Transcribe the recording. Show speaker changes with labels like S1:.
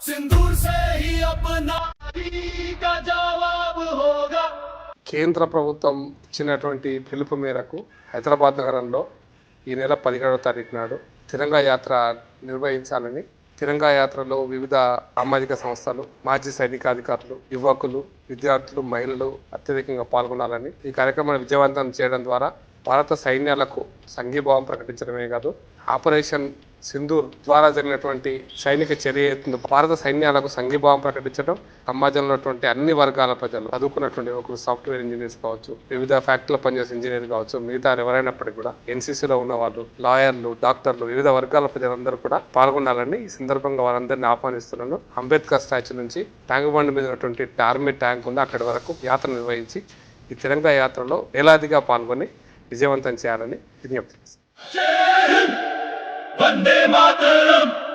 S1: सिंदूर से ही अपना का जवाब होगा
S2: కేంద్ర ప్రభుత్వం ఇచ్చినటువంటి పిలుపు మేరకు హైదరాబాద్ నగరంలో ఈ నెల పదిహేడవ తారీఖు నాడు తిరంగా యాత్ర నిర్వహించాలని తిరంగా యాత్రలో వివిధ సామాజిక సంస్థలు మాజీ సైనికాధికారులు యువకులు విద్యార్థులు మహిళలు అత్యధికంగా పాల్గొనాలని ఈ కార్యక్రమాన్ని విజయవంతం చేయడం ద్వారా భారత సైన్యాలకు సంఘీభావం ప్రకటించడమే కాదు ఆపరేషన్ సింధూర్ ద్వారా జరిగినటువంటి సైనిక చర్య భారత సైన్యాలకు సంఘీభావం ప్రకటించడం సమాజంలో ఉన్నటువంటి అన్ని వర్గాల ప్రజలు చదువుకున్నటువంటి ఒకరు సాఫ్ట్వేర్ ఇంజనీర్స్ కావచ్చు వివిధ ఫ్యాక్టరీలో పనిచేసే ఇంజనీర్ కావచ్చు మిగతా ఎవరైనప్పటికీ కూడా ఎన్సీసీలో ఉన్న వాళ్ళు లాయర్లు డాక్టర్లు వివిధ వర్గాల ప్రజలందరూ కూడా పాల్గొనాలని ఈ సందర్భంగా వారందరినీ ఆహ్వానిస్తున్నాను. అంబేద్కర్ స్టాచ్యూ నుంచి ట్యాంక్ బండ్ మీద ఉన్నటువంటి ఆర్మీ ట్యాంక్ ఉంది. అక్కడి వరకు యాత్ర నిర్వహించి ఈ తిరంగా యాత్రలో వేలాదిగా పాల్గొని విజయవంతం చేయాలని విజ్ఞప్తి
S1: వందే మాతరం!